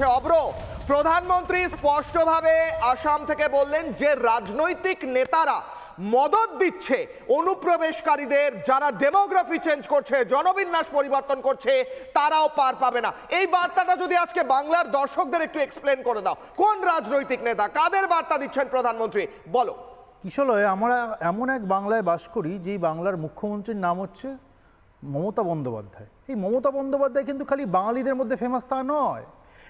অব্র। প্রধানমন্ত্রী স্পষ্টভাবে আসাম থেকে বললেন যে রাজনৈতিক নেতারা মদত দিচ্ছে অনুপ্রবেশকারীদের, যারা ডেমোগ্রাফি চেঞ্জ করছে, জনবিন্যাস পরিবর্তন করছে, তারাও পার পাবে না। এই বার্তাটা যদি আজকে বাংলার দর্শকদের একটু এক্সপ্লেন করে দাও। কোন রাজনৈতিক নেতা, কাদের বার্তা দিচ্ছেন প্রধানমন্ত্রী? বলো। কিশলয়ে, আমরা এমন এক বাংলায় বাস করি, যেই বাংলার মুখ্যমন্ত্রীর নাম হচ্ছে মমতা বন্দ্যোপাধ্যায়। এই মমতা বন্দ্যোপাধ্যায় কিন্তু খালি বাঙালিদের মধ্যে ফেমাস তা নয়।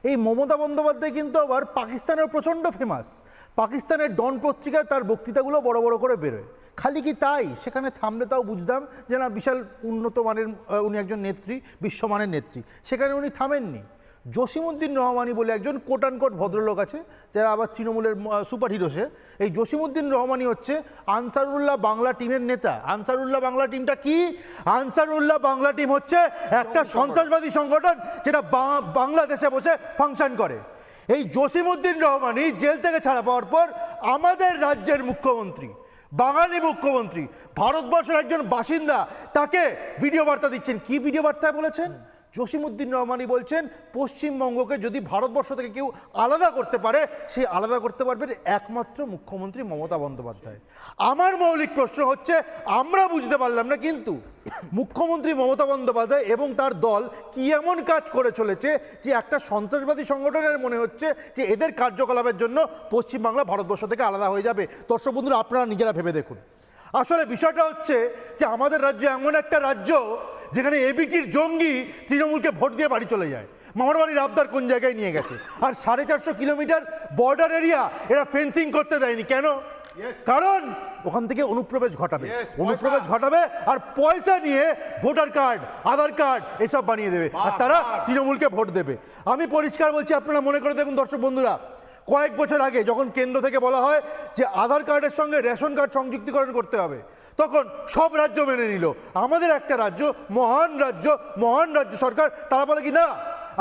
এই মমতা বন্দ্যোপাধ্যায় কিন্তু আবার পাকিস্তানের প্রচণ্ড ফেমাস পাকিস্তানের ডন পত্রিকায় তার বক্তৃতাগুলো বড় বড় করে বেরোয়। খালি কি তাই? সেখানে থামলে তাও বুঝতাম যে না, বিশাল উন্নত মানের উনি একজন নেত্রী, বিশ্বমানের নেত্রী। সেখানে উনি থামেননি। জসিমুদ্দিন রহমানি বলে একজন কোট কোট ভদ্রলোক আছে যারা আবার তৃণমূলের সুপার হিরো সে। এই জসিমুদ্দিন রহমানি হচ্ছে আনসারুল্লাহ বাংলা টিমের নেতা। আনসারুল্লাহ বাংলা টিমটা কি? আনসারুল্লাহ বাংলা টিম হচ্ছে একটা সন্ত্রাসবাদী সংগঠন যেটা বাংলাদেশে বসে ফাংশন করে। এই জসিমুদ্দিন রহমানি জেল থেকে ছাড়া পাওয়ার পর আমাদের রাজ্যের মুখ্যমন্ত্রী বাঙালি মুখ্যমন্ত্রী ভারতবর্ষের একজন বাসিন্দা তাকে ভিডিও বার্তা দিচ্ছেন। কি ভিডিও বার্তায় বলেছেন? জসিমুদ্দিন রহমানি বলছেন, পশ্চিমবঙ্গকে যদি ভারতবর্ষ থেকে কেউ আলাদা করতে পারে, সে আলাদা করতে পারবে একমাত্র মুখ্যমন্ত্রী মমতা বন্দ্যোপাধ্যায়। আমার মৌলিক প্রশ্ন হচ্ছে, আমরা বুঝতে পারলাম না, কিন্তু মুখ্যমন্ত্রী মমতা বন্দ্যোপাধ্যায় এবং তার দল কি এমন কাজ করে চলেছে যে একটা সন্ত্রাসবাদী সংগঠনের মনে হচ্ছে যে এদের কার্যকলাপের জন্য পশ্চিমবাংলা ভারতবর্ষ থেকে আলাদা হয়ে যাবে। দর্শক বন্ধুরা, আপনারা নিজেরা ভেবে দেখুন। আসলে বিষয়টা হচ্ছে যে আমাদের রাজ্য এমন একটা রাজ্য যেখানে এবিটির জঙ্গি তৃণমূলকে ভোট দিয়ে বাড়ি চলে যায়। মামার বাড়ির আবদার কোন জায়গায় নিয়ে গেছে? আর সাড়ে চারশো কিলোমিটার বর্ডার এরিয়া এরা ফেন্সিং করতে দেয়নি। কেন? কারণ ওখান থেকে অনুপ্রবেশ ঘটাবে। অনুপ্রবেশ ঘটাবে আর পয়সা নিয়ে ভোটার কার্ড আধার কার্ড এসব বানিয়ে দেবে। আর তারা তৃণমূলকে ভোট দেবে। আমি পরিষ্কার বলছি আপনারা মনে করে দেখুন দর্শক বন্ধুরা কয়েক বছর আগে যখন কেন্দ্র থেকে বলা হয় যে আধার কার্ডের সঙ্গে রেশন কার্ড সংযুক্তিকরণ করতে হবে তখন সব রাজ্য মেনে নিল। আমাদের একটা রাজ্য মহান রাজ্য মহান রাজ্য সরকার তারা বলে কি না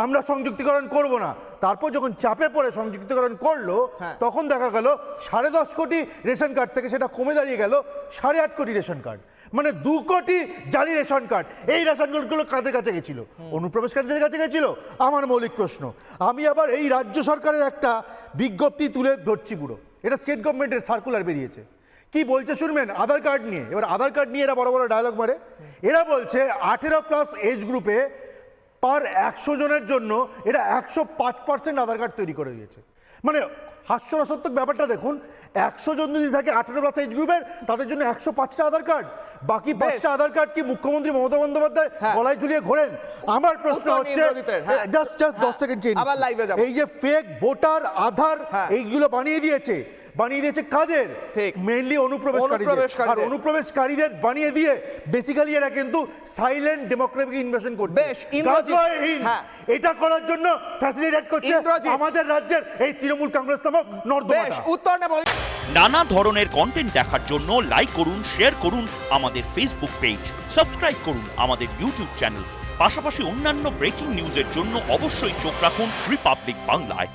আমরা সংযুক্তিকরণ করব না। তারপর যখন চাপে পড়ে সংযুক্তিকরণ করল হ্যাঁ। তখন দেখা গেল সাড়ে দশ কোটি রেশন কার্ড থেকে সেটা কমে দাঁড়িয়ে গেল সাড়ে আট কোটি রেশন কার্ড। মানে দু কোটি জালি রেশন কার্ড। এই রেশন কার্ডগুলো কাদের কাছে গেছিল? অনুপ্রবেশকারীদের কাছে গেছিল? আমার মৌলিক প্রশ্ন। আমি আবার এই রাজ্য সরকারের একটা বিজ্ঞপ্তি তুলে ধরছি পুরো এটা স্টেট গভর্নমেন্টের সার্কুলার বেরিয়েছে। কি বলছে শুনবেন? আধার কার্ড নিয়ে। এবার আধার কার্ড নিয়ে এরা বড় বড় ডায়লগ মারে। এরা বলছে আঠেরো প্লাস এজ গ্রুপে পার একশো জনের জন্য এরা একশো পাঁচ পার্সেন্ট আধার কার্ড তৈরি করে দিয়েছে। মানে হাস্যরসাত্মক ব্যাপারটা দেখুন একশো জন যদি থাকে আঠেরো প্লাস এজ গ্রুপের তাদের জন্য একশো পাঁচটা আধার কার্ড। বাকি পাঁচটা আধার কার্ড কি মুখ্যমন্ত্রী মমতা বন্দ্যোপাধ্যায় হ্যাঁ। গলায় ঝুলিয়ে ঘোরেন? আমার প্রশ্ন হচ্ছে হ্যাঁ। জাস্ট জাস্ট দশ হ্যাঁ। সেকেন্ড এ এই যে ফেক ভোটার আধার হ্যাঁ। এইগুলো বানিয়ে দিয়েছে বানিয়ে দিয়েছে কাদের? ঠিক। মেইনলি অনুপ্রবেশকারীদের। আর অনুপ্রবেশকারীদের। বানিয়ে দিয়ে বেসিক্যালি এরা কিন্তু সাইলেন্ট ডেমোক্রেটিক ইনভেশন করছে। বেশ, হ্যাঁ। এটা করার জন্য ফ্যাসিলিটেট করছে আমাদের রাজ্যের এই তৃণমূল কংগ্রেস নামক বেশ নর্দমাটা উত্তর নেব। নানা ধরনের কন্টেন্ট দেখার জন্য লাইক করুন শেয়ার করুন আমাদের ফেসবুক পেজ সাবস্ক্রাইব করুন আমাদের ইউটিউব চ্যানেল পাশাপাশি অন্যান্য ব্রেকিং নিউজের জন্য অবশ্যই চোখ রাখুন রিপাবলিক বাংলায়